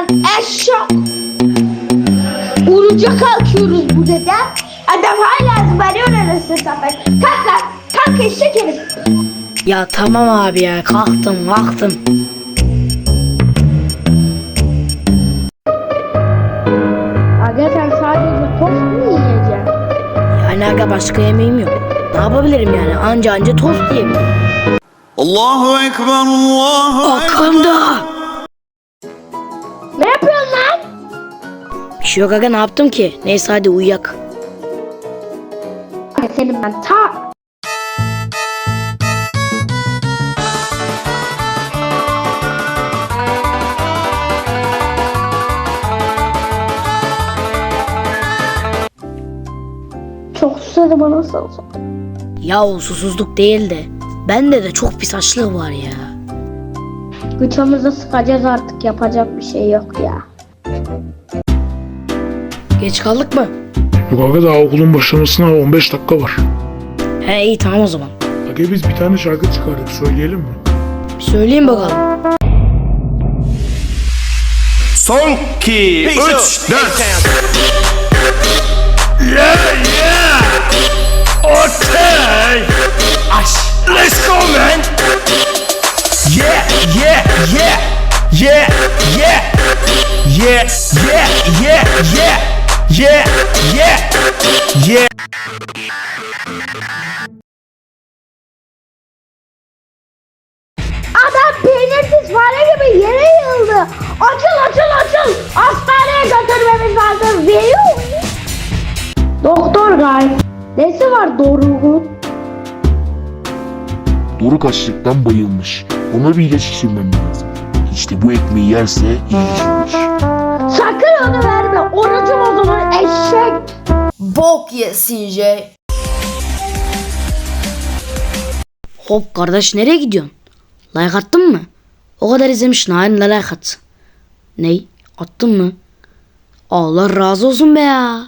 lan eşşok. Oruca kalkıyoruz bu dede. Adam hala zıbarıyor arasını satayım. Kalk lan. Kalk eşek herif. Ya tamam abi ya kalktım kalktım. Aga sen sadece tost mu yiyeceksin? Yani aga başka yemeğim yok. Ne yapabilirim yani anca anca tost yiyebilirim. Allahu Ekber, Allahu Ekber. Arkamda. Şey yok aga ne yaptım ki? Neyse hadi uyuyak. Aga senin ben ta... Çok susadı bana salsa. Ya o susuzluk değil de bende de çok pis açlık var ya. Gıçamızı sıkacağız artık yapacak bir şey yok ya. Geç kaldık mı? Yok aga daha okulun başlamasına 15 dakika var. He iyi tamam o zaman. Aga biz bir tane şarkı çıkardık söyleyelim mi? Söyleyeyim bakalım. Son 2, 3, 4. Yeah, yeah. Okay. Aş. Let's go man. Yeah, yeah, yeah. Yeah, yeah. Yeah, yeah, yeah, yeah. Yeah, yeah. Yeah. Adam peynirsiz fare gibi yere yığıldı. Açıl açıl açıl. Hastaneye götürmemiz lazım. Veriyor? Doktor gay. Nesi var Doruk'un? Doruk açlıktan bayılmış. Ona bir ilaç içirmem lazım. İşte bu ekmeği yerse iyileşirmiş. Sakın onu verme. Orucum zaman eşek. Bok ye CJ. Hop kardeş nereye gidiyorsun? Like attın mı? O kadar izlemişsin halinde like at. Ney? Attın mı? Allah razı olsun be ya.